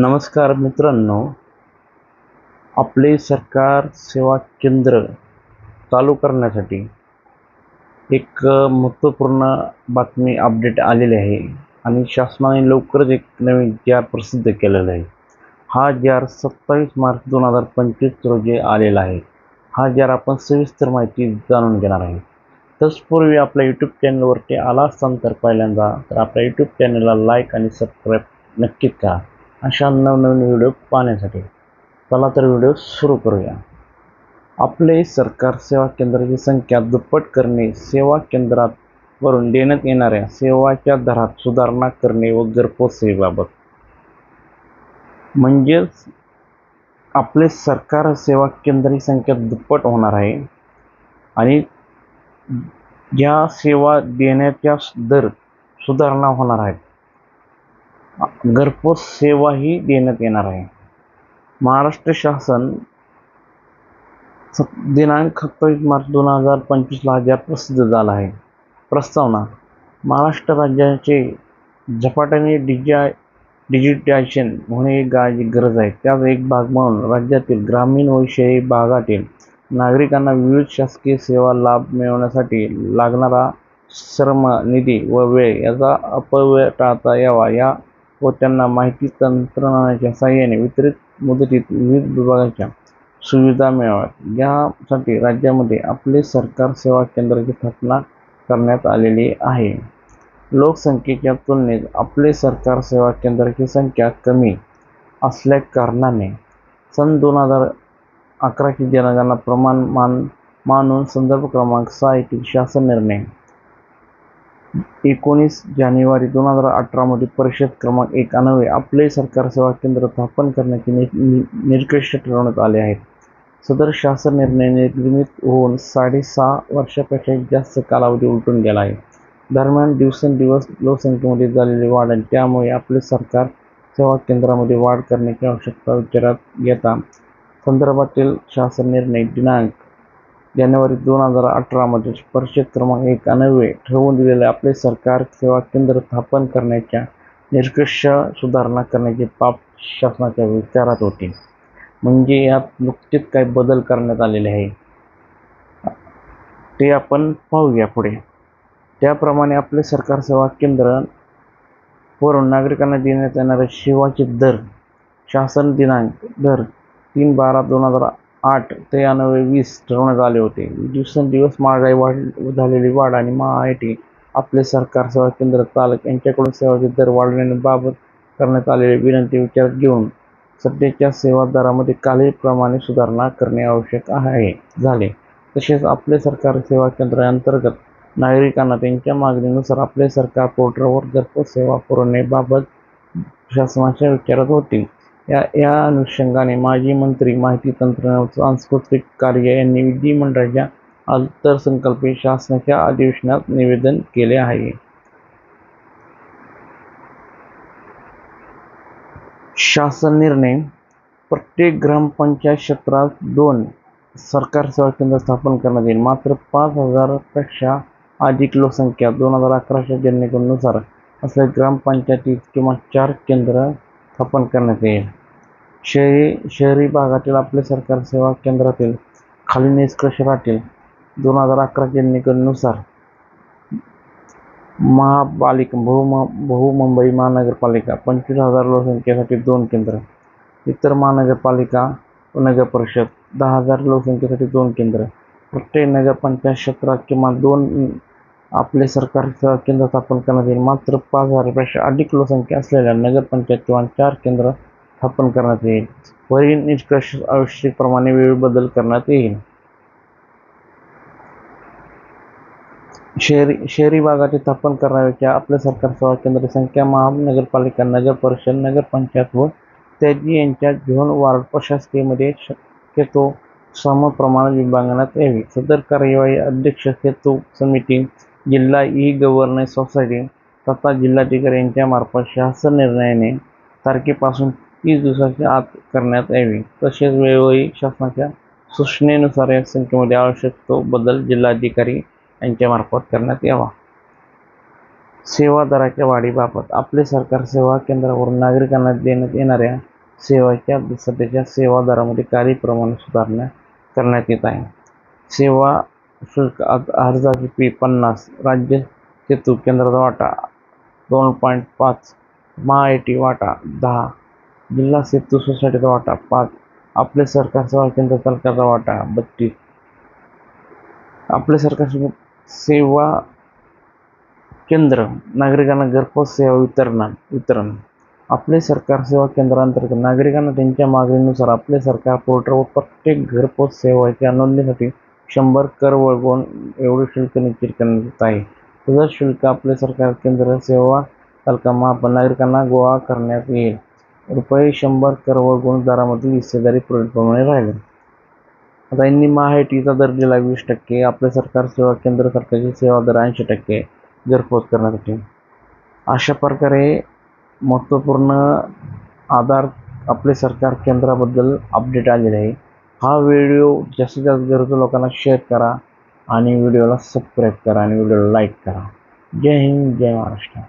नमस्कार मित्रांनो. आपले सरकार सेवा केंद्र चालू करण्यासाठी एक महत्त्वपूर्ण बातमी अपडेट आलेली आहे आणि शासनाने लवकरच एक नवीन जी आर प्रसिद्ध केलेला आहे. हा जी आर सत्तावीस मार्च दोन हजार पंचवीस रोजी आलेला आहे. हा जी आर आपण सविस्तर माहिती जाणून घेणार आहे. तत्पूर्वी आपल्या यूट्यूब चॅनलवरती आला असाल तर पहिल्यांदा तर आपल्या यूट्यूब चॅनलला लाईक आणि सबस्क्राईब नक्कीच करा. अशा नवनवीन व्हिडिओ पाहण्यासाठी चला तर व्हिडिओ सुरू करूया. आपले सरकार सेवा केंद्राची संख्या दुप्पट करणे सेवा केंद्रात वरून देण्यात येणाऱ्या सेवाच्या दरात सुधारणा करणे व घरपोच सेवेबाबत म्हणजेच आपले सरकार सेवा केंद्राची संख्या दुप्पट होणार आहे आणि ज्या सेवा देण्याच्या दर सुधारणा होणार आहेत घरपोच सेवाही देण्यात येणार आहे. महाराष्ट्र शासन दिनांक सत्तावीस मार्च दोन हजार पंचवीसला हा प्रसिद्ध झाला आहे. प्रस्तावना महाराष्ट्र राज्याचे झपाट्याने डिजिया डिजिटायझेशन होणे ही गाजी गरज आहे. त्याच एक भाग म्हणून राज्यातील ग्रामीण व शहरी भागातील नागरिकांना विविध शासकीय सेवा लाभ मिळवण्यासाठी लागणारा श्रम निधी व वेळ याचा अपव्यय टाळता यावा. या व त्यांना माहिती तंत्रज्ञानाच्या साहाय्याने वितरित मुदतीत विविध विभागाच्या सुविधा मिळाव्यात. यासाठी राज्यामध्ये आपले सरकार सेवा केंद्राची स्थापना करण्यात आलेली आहे. लोकसंख्येच्या तुलनेत आपले सरकार सेवा केंद्राची संख्या कमी असल्या कारणाने सन दोन हजार अकराची जनगणना प्रमाण मान मानून संदर्भ क्रमांक सहा येथील शासन निर्णय एकोणीस जानेवारी दोन हजार अठरामध्ये परिषद क्रमांक एक आपले सरकार सेवा केंद्र स्थापन करण्याचे नि नि- निष्कर्ष ठरवण्यात आले आहेत. सदर शासन निर्णय निर्गमित होऊन साडेसहा वर्षापेक्षा जास्त कालावधी उलटून गेला आहे. दरम्यान दिवसेंदिवस लोकसंख्येमध्ये झालेली वाढ आणि त्यामुळे आपले सरकार सेवा केंद्रामध्ये वाढ करण्याची आवश्यकता विचारात घेता संदर्भातील शासन निर्णय दिनांक जानेवारी दोन हजार अठरामध्ये परिषद क्रमांक एक ठरवून दिलेले आपले सरकार सेवा केंद्र स्थापन करण्याच्या निष्कर्ष सुधारणा करण्याचे पाप शासनाच्या विचारात होते. म्हणजे यात नुकतेच काही बदल करण्यात आलेले आहे. ते आपण पाहूया पुढे. त्याप्रमाणे आपले सरकार सेवा केंद्र वरून नागरिकांना देण्यात येणारे सेवाचे दर शासन दिनांक दर तीन बारा दोन हजार आठ ते अन्वये वीस ठरवण्यात आले होते. दिवसेंदिवस महागाई वाढ झालेली वाढ आणि महाआयटी आपले सरकार सेवा केंद्र चालक यांच्याकडून सेवाचे दर वाढवण्याबाबत करण्यात आलेली विनंती विचारात घेऊन सध्याच्या सेवा दरामध्ये खालीलप्रमाणे सुधारणा करणे आवश्यक आहे झाले. तसेच आपले सरकार सेवा केंद्रांतर्गत नागरिकांना त्यांच्या मागणीनुसार आपले सरकार पोर्टलवर घरपोच सेवा पुरवण्याबाबत शासनाच्या विचारात होती. या या अनुषंगाने माजी मंत्री माहिती तंत्रज्ञान सांस्कृतिक कार्य यांनी विधिमंडळाच्या अर्थसंकल्पीय शासनाच्या अधिवेशनात निवेदन केले आहे. शासन निर्णय प्रत्येक ग्रामपंचायत क्षेत्रात दोन सरकार सेवा केंद्र स्थापन करण्यात येईल. मात्र पाच हजारपेक्षा अधिक लोकसंख्या दोन हजार अकराच्या जनगणनेनुसार असल्या ग्रामपंचायतीत किंवा चार केंद्र स्थापन करण्यात येईल. शहरी शहरी भागातील आपले सरकार सेवा केंद्रातील खाली निष्कर्ष राहतील दोन हजार अकरा जनगणनेनुसार महापालिका बहु बहुमुंबई महानगरपालिका पंचवीस हजार लोकसंख्येसाठी दोन केंद्र इतर महानगरपालिका व नगर परिषद दहा हजार लोकसंख्येसाठी दोन केंद्र प्रत्येक नगरपंचायत क्षेत्रात किमान दोन आपले सरकारी सेवा केंद्र स्थापन करण्यात येईल. मात्र पाच हजारपेक्षा अधिक लोकसंख्या असलेल्या नगरपंचायत किंवा चार केंद्र स्थापन करण्यात येईल. वरील निष्कर्ष आवश्यकप्रमाणे वेळ बदल करण्यात येईल. शहरी शहरी भागाचे स्थापन करण्यापेक्षा आपल्या सरकार सेवा केंद्र संख्या महानगरपालिका नगर परिषद नगरपंचायत व त्याजी यांच्या घेऊन वार्ड प्रशासकीयमध्ये शक्यतो सम प्रमाणात विभागण्यात यावी. सदर कार्यवाही अध्यक्ष हेतू समिती जिल्हा ई गव्हर्नन्स सोसायटी तथा जिल्हाधिकारी यांच्यामार्फत शासन निर्णयाने तारखेपासून तीस दिवसाच्या आत करण्यात यावी. तसेच वेळोवेळी शासनाच्या सूचनेनुसार या संख्येमध्ये आवश्यक तो बदल जिल्हाधिकारी यांच्यामार्फत करण्यात यावा. सेवा दराच्या वाढीबाबत आपले सरकार सेवा केंद्रावरून नागरिकांना देण्यात येणाऱ्या सेवाच्या सध्याच्या सेवा दरामध्ये काही सुधारणा करण्यात येत आहे. सेवा शुल्क अर्जाची फी पन्नास राज्य सेतू केंद्राचा वाटा दोन पॉईंट पाच महा आय टी वाटा दहा जिल्हा सेतू सोसायटीचा वाटा पाच. आपले सरकार सेवा केंद्र तालुक्याचा वाटा बत्तीस. आपले सरकार सेवा- सेवा केंद्र नागरिकांना घरपोच सेवा वितरण वितरण. आपले सरकार सेवा केंद्रांतर्गत नागरिकांना त्यांच्या मागणीनुसार आपले सरकार पोर्टलवर प्रत्येक घरपोच सेवाच्या नोंदणीसाठी शंभर कर वळवून एवढे शुल्क निश्चित करण्यात येत आहे. तसंच शुल्क आपले सरकार केंद्र सेवा तालुका मार्फत नागरिकांना गोळा करण्यात येईल. रुपये शंभर कर वळवून दरामधील हिस्सेदारी पूर्वीप्रमाणे राहील. आता यांनी महाआयटीचा दर दिला वीस टक्के आपले सरकार सेवा केंद्र सरकारची सेवा दर ऐंशी टक्के घरपोच करण्यासाठी. अशा प्रकारे महत्त्वपूर्ण आधार आपले सरकार केंद्राबद्दल अपडेट आलेले आहे. हा व्हिडिओ जास्तीत जास्त गरजू लोकांना शेअर करा आणि व्हिडिओला सबस्क्राईब करा आणि व्हिडिओला लाईक करा. जय हिंद जय महाराष्ट्र.